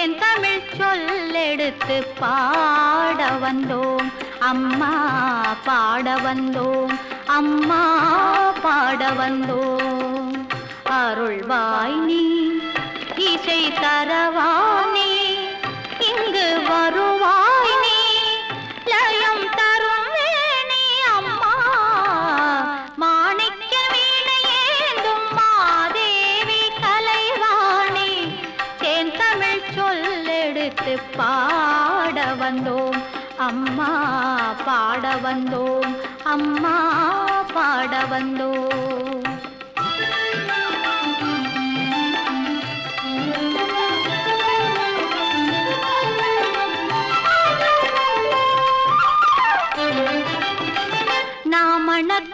ஏன் தமிழ் சொல்லெடுத்து பாட வந்தோம். அம்மா பாட வந்தோம். அம்மா பாட வந்தோம். அருள்வாய் நீ இசை தரவா எடுத்து பாட வந்தோம். அம்மா பாட வந்தோம். அம்மா பாட வந்தோம். நாமணர்